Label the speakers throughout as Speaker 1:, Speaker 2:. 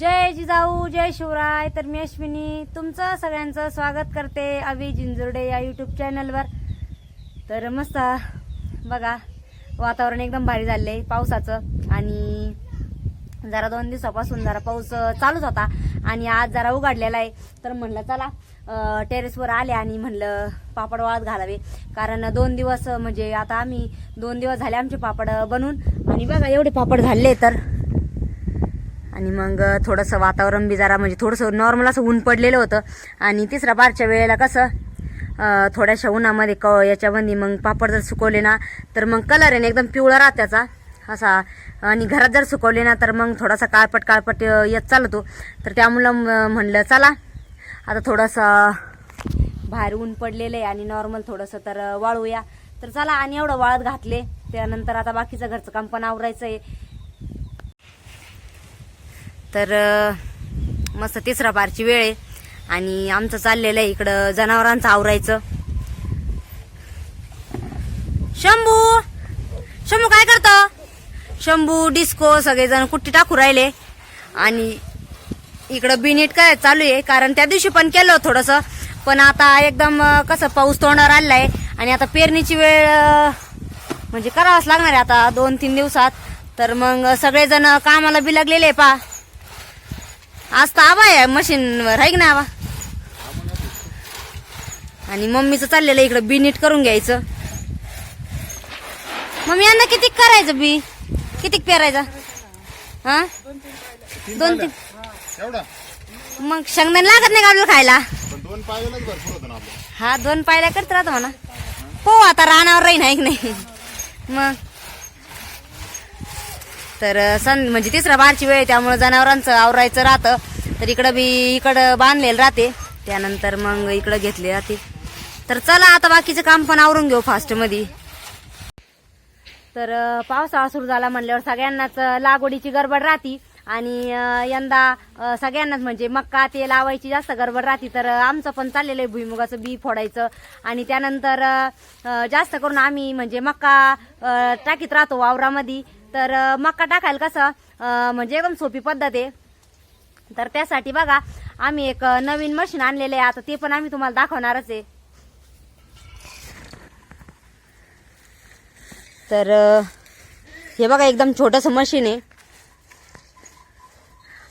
Speaker 1: जय जिजाऊ जय शिवराय. तर मी अश्विनी तुमचं सगळ्यांचं स्वागत करते अभि जिंजुर्डे या यूट्यूब चॅनलवर तर मस्त बघा वातावरण एकदम भारी झालंय पावसाचं. आणि जरा दोन दिवसापासून जरा पाऊस चालूच होता. आणि आज जरा उघडलेला आहे. तर म्हणलं चला टेरेसवर आले आणि म्हणलं पापड वाळत घालावे. कारण दोन दिवस म्हणजे आता आम्ही दोन दिवस झाले आमचे पापड बनवून आणि बघा एवढे पापड झाले तर. आणि मग थोडंसं वातावरण बी जरा म्हणजे थोडंसं नॉर्मल असं ऊन पडलेलं होतं. आणि तिसऱ्या बारच्या वेळेला कसं थोड्याशा उन्हामध्ये क याच्यामध्ये मग पापड जर सुकवले ना तर मग कलर आहे ना एकदम पिवळा राहत त्याचा. असा. आणि घरात जर सुकवले ना तर मग थोडासा काळपट काळपट येत चालतो. तर त्यामुळं मुलं म्हणलं चला. आता थोडंसं बाहेर ऊन पडलेलं आहे आणि नॉर्मल थोडंसं तर वाळूया. तर चला आणि एवढं वाळत घातले. त्यानंतर आता बाकीचं घरचं काम पण आवरायचं आहे तर मस्त तिसरा पारची वेळ आहे. आणि आमचं चाललेलं आहे इकडं जनावरांचं आवरायचं. शंभू! शंभू काय करतं? शंभू डिस्को सगळेजण कुट्टी टाकू राहिले. आणि इकडं बिनीट काय चालू आहे कारण त्या दिवशी पण केलं थोडंसं. पण आता एकदम कसं पाऊस तोंडावर आलेला आहे आणि आता पेरणीची वेळ म्हणजे करावंच लागणार आहे आता दोन तीन दिवसात. तर मग सगळेजण कामाला बी लागलेले पा. आज तर आबा आहे मशीनवर आहे की नाही आबा? आणि मम्मीचं चाललेलं इकडं बी नीट करून घ्यायचं. मम्मी यांना किती करायचं बी? किती पेरायचं? हा? दोन तीन
Speaker 2: एवढा?
Speaker 1: मग शेंगदाणे लागत नाही आपल्याला खायला?
Speaker 2: दोन ना
Speaker 1: हा दोन पायल्या करत राहतो म्हणा. हो आता रानावर राहीन आहे की नाही? मग तर सण म्हणजे तिसरा बारची वेळ त्यामुळे जनावरांचं आवरायचं राहतं. तर इकडं बी इकडं बांधलेलं राहते. त्यानंतर मग इकडं घेतले राहते. तर चला आता बाकीचं काम पण आवरून घेऊ फास्टमध्ये. तर पावसाळा सुरू झाला म्हणल्यावर सगळ्यांनाच लागवडीची गडबड राहती. आणि यंदा सगळ्यांनाच म्हणजे मक्का ते लावायची जास्त गडबड राहती. तर आमचं पण चाललेलं आहे भुईमुगाचं बी फोडायचं. आणि त्यानंतर जास्त करून आम्ही म्हणजे मक्का टाकीत राहतो वावरामध्ये. तर मका टाकायला कसं म्हणजे एकदम सोपी पद्धत आहे. तर त्यासाठी बघा आम्ही एक नवीन मशीन आणलेलं आहे. आता ते पण आम्ही तुम्हाला दाखवणारच आहे. तर हे बघा एकदम छोटंसं मशीन आहे.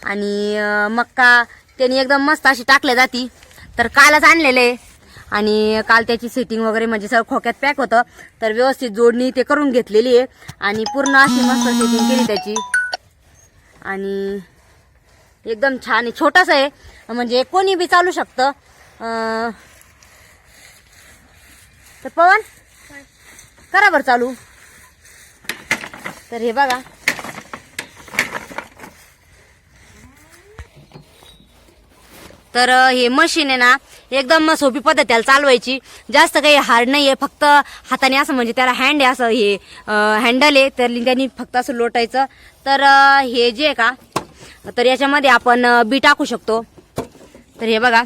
Speaker 1: आणि मका मक्का त्यांनी एकदम मस्त अशी टाकल्या जाती. तर कालच आणलेले आहे. आणि काल त्याची सेटिंग वगैरे म्हणजे सगळं खोक्यात पॅक होतं. तर व्यवस्थित जोडणी ते करून घेतलेली आहे. आणि पूर्ण अशी मस्त सेटिंग केली त्याची. आणि एकदम छान आहे. छोटंसं आहे. म्हणजे कोणी बी चालू शकतं. तर पवन करा बरं चालू. तर हे बघा. तर हे मशीन आहे ना एकदम सोपी पद्धत त्याला चालवायची. जास्त काही हार्ड नाही आहे फक्त हाताने असं म्हणजे त्याला हँड आहे असं हे हँडल आहे. तर त्यांनी फक्त असं लोटायचं. तर हे जे आहे का तर याच्यामध्ये आपण बी टाकू शकतो. तर हे बघा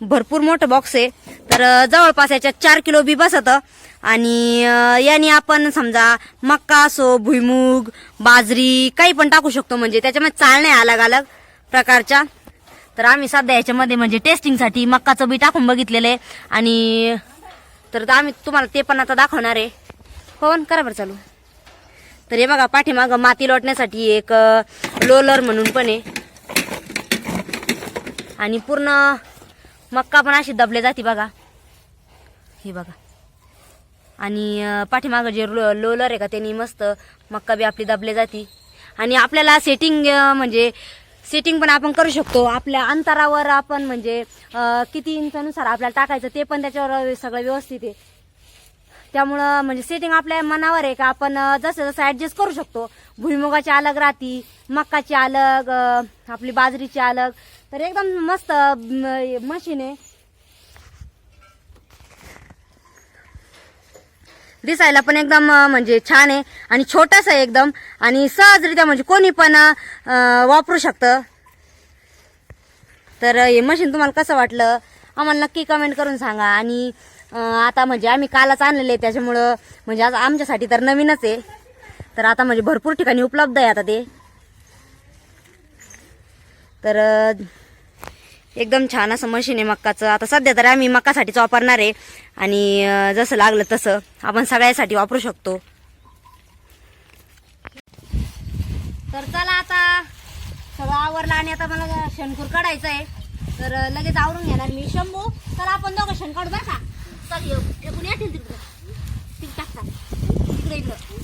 Speaker 1: भरपूर मोठं बॉक्स आहे. तर जवळपास याच्यात चार किलो बी बसतं. आणि याने आपण समजा मक्का असो भुईमूग बाजरी काही पण टाकू शकतो. म्हणजे त्याच्यामध्ये चालण्या अलग अलग प्रकारच्या. तर आम्ही सध्या याच्यामध्ये म्हणजे टेस्टिंगसाठी मक्काचं बी टाकून बघितलेलं आहे. आणि तर आम्ही तुम्हाला ते पण आता दाखवणार आहे. हो करा बरं चालू. तर हे बघा पाठीमागं माती लोटण्यासाठी एक लोलर म्हणून पण आहे. आणि पूर्ण मक्का पण अशी दबले जाते बघा. हे बघा. आणि पाठीमागं जे लो लोलर आहे का त्यांनी मस्त मक्का बी आपली दबले जाते. आणि आपल्याला सेटिंग म्हणजे सेटिंग पण आपण करू शकतो. आपल्या अंतरावर आपण म्हणजे किती इंचानुसार आपल्याला टाकायचं ते पण त्याच्यावर सगळं व्यवस्थित आहे. त्यामुळं म्हणजे सेटिंग आपल्या मनावर आहे का आपण जसं जसं ऍडजस्ट करू शकतो. भुईमुगाची अलग राहती मक्काची अलग आपली बाजरीची अलग तर एकदम मस्त मशीन आहे. दिसायला पण एकदम म्हणजे छान आहे. आणि छोटस आहे एकदम. आणि सहजरित्या म्हणजे कोणी पण वापरू शकतं. तर हे मशीन तुम्हाला कसं वाटलं? आम्हाला नक्की कमेंट करून सांगा. आणि आता म्हणजे आम्ही कालच आणलेले आहे त्याच्यामुळं म्हणजे आज आमच्यासाठी तर नवीनच आहे. तर आता म्हणजे भरपूर ठिकाणी उपलब्ध आहे आता ते. तर एकदम छान असं मशीन आहे मक्काचं. आता सध्या तर आम्ही मक्कासाठीच वापरणार आहे. आणि जसं लागलं तसं आपण सगळ्यासाठी वापरू शकतो. तर चला आता सगळं आवरलं आणि आता मला शनकूर काढायचं आहे. तर लगेच आवरून घेणार मी. शंभू चला आपण दोघं शण काढू बरं का? चल येऊ. फेकून या तिकडं? तिकडे टाकतात. तिकडे इकडं.